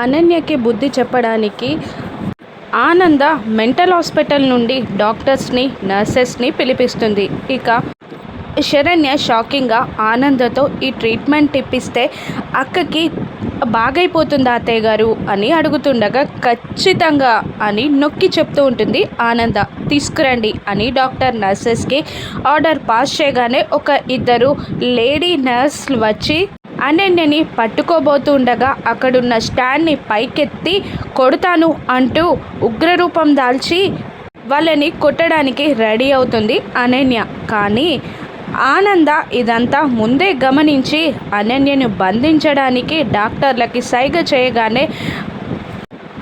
అనన్యకి బుద్ధి చెప్పడానికి ఆనంద మెంటల్ హాస్పిటల్ నుండి డాక్టర్స్ని నర్సెస్ని పిలిపిస్తుంది. ఇక శరణ్య షాకింగ్గా ఆనందతో ఈ ట్రీట్మెంట్ ఇప్పిస్తే అక్కకి బాగైపోతుంది అత్తయ్య గారు అని అడుగుతుండగా ఖచ్చితంగా అని నొక్కి చెప్తూ ఉంటుంది ఆనంద. తీసుకురండి అని డాక్టర్ నర్సెస్కి ఆర్డర్ పాస్ చేయగానే ఒక ఇద్దరు లేడీ నర్స్ వచ్చి అనన్యని పట్టుకోబోతుండగా అక్కడున్న స్టాండ్ని పైకెత్తి కొడతాను అంటూ ఉగ్రరూపం దాల్చి వాళ్ళని కొట్టడానికి రెడీ అవుతుంది అనన్య. కానీ ఆనంద ఇదంతా ముందే గమనించి అనన్యను బంధించడానికి డాక్టర్లకి సైగ చేయగానే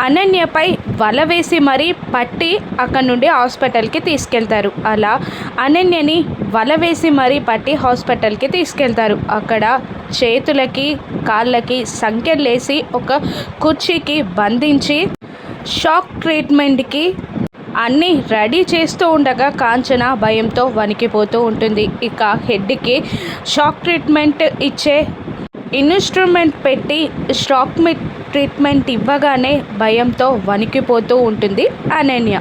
అనన్యపై వల వేసి మరీ పట్టి అక్కడి నుండి హాస్పిటల్కి తీసుకెళ్తారు. అలా అనన్యని వల వేసి మరీ పట్టి హాస్పిటల్కి తీసుకెళ్తారు. అక్కడ చేతులకి కాళ్ళకి సంఖ్యలేసి ఒక కుర్చీకి బంధించి షాక్ ట్రీట్మెంట్కి అన్నీ రెడీ చేస్తూ ఉండగా కాంచన భయంతో వణికిపోతూ ఉంటుంది. ఇక హెడ్కి షాక్ ట్రీట్మెంట్ ఇచ్చే ఇన్స్ట్రుమెంట్ పెట్టి షాక్ మీ ట్రీట్మెంట్ ఇవ్వగానే భయంతో వణికిపోతూ ఉంటుంది అనన్య.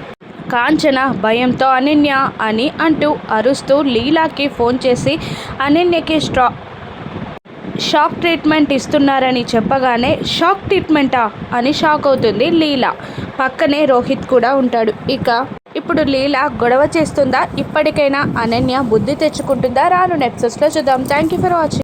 కాంచన భయంతో అనన్య అని అంటూ అరుస్తూ లీలాకి ఫోన్ చేసి అనన్యకి స్ట్రా షాక్ ట్రీట్మెంట్ ఇస్తున్నారని చెప్పగానే షాక్ ట్రీట్మెంటా? అని షాక్ అవుతుంది లీలా. పక్కనే రోహిత్ కూడా ఉంటాడు. ఇక ఇప్పుడు లీలా గొడవ చేస్తుందా? ఇప్పటికైనా అనన్య బుద్ధి తెచ్చుకుంటుందా? రాను నెక్సెస్లో చూద్దాం. Thank you for watching